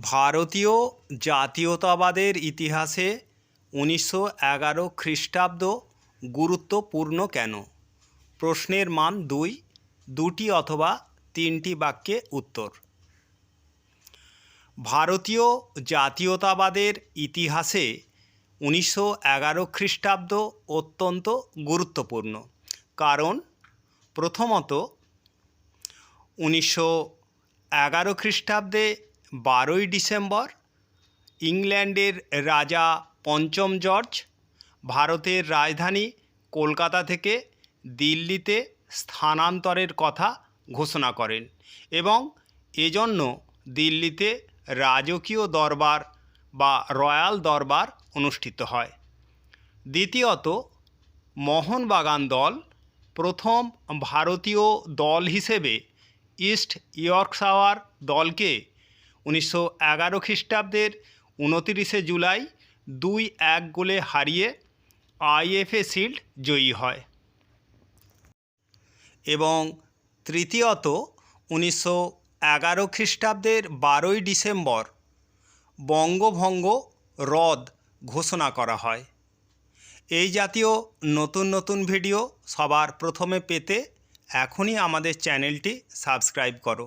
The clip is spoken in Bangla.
ভারতীয় জাতীয়তাবাদের ইতিহাসে উনিশশো এগারো খ্রিস্টাব্দ গুরুত্বপূর্ণ কেন? প্রশ্নের মান দুই, দুটি অথবা তিনটি বাক্যে উত্তর। ভারতীয় জাতীয়তাবাদের ইতিহাসে উনিশশো এগারো খ্রিস্টাব্দ অত্যন্ত গুরুত্বপূর্ণ। কারণ, প্রথমত, উনিশশো এগারো খ্রিস্টাব্দে বারোই ডিসেম্বর, ইংল্যান্ডের রাজা পঞ্চম জর্জ, ভারতের রাজধানী কলকাতা থেকে দিল্লিতে স্থানান্তরের কথা ঘোষণা করেন এবং এজন্য দিল্লিতে রাজকীয় দরবার বা রয়্যাল দরবার অনুষ্ঠিত হয়। দ্বিতীয়ত, মোহনবাগান দল প্রথম ভারতীয় দল হিসেবে ইস্ট ইয়র্কশাওয়ার দলকে উনিশশো এগারো খ্রিস্টাব্দের উনতিরিশে জুলাই দুই এক গোলে হারিয়ে আইএফএ শিল্ড জয়ী হয়। এবং তৃতীয়ত উনিশশো এগারো খ্রিস্টাব্দের বারোই ডিসেম্বর বঙ্গভঙ্গ রদ ঘোষণা করা হয়। এই জাতীয় নতুন নতুন ভিডিও সবার প্রথমে পেতে এখনই আমাদের চ্যানেলটি সাবস্ক্রাইব করো।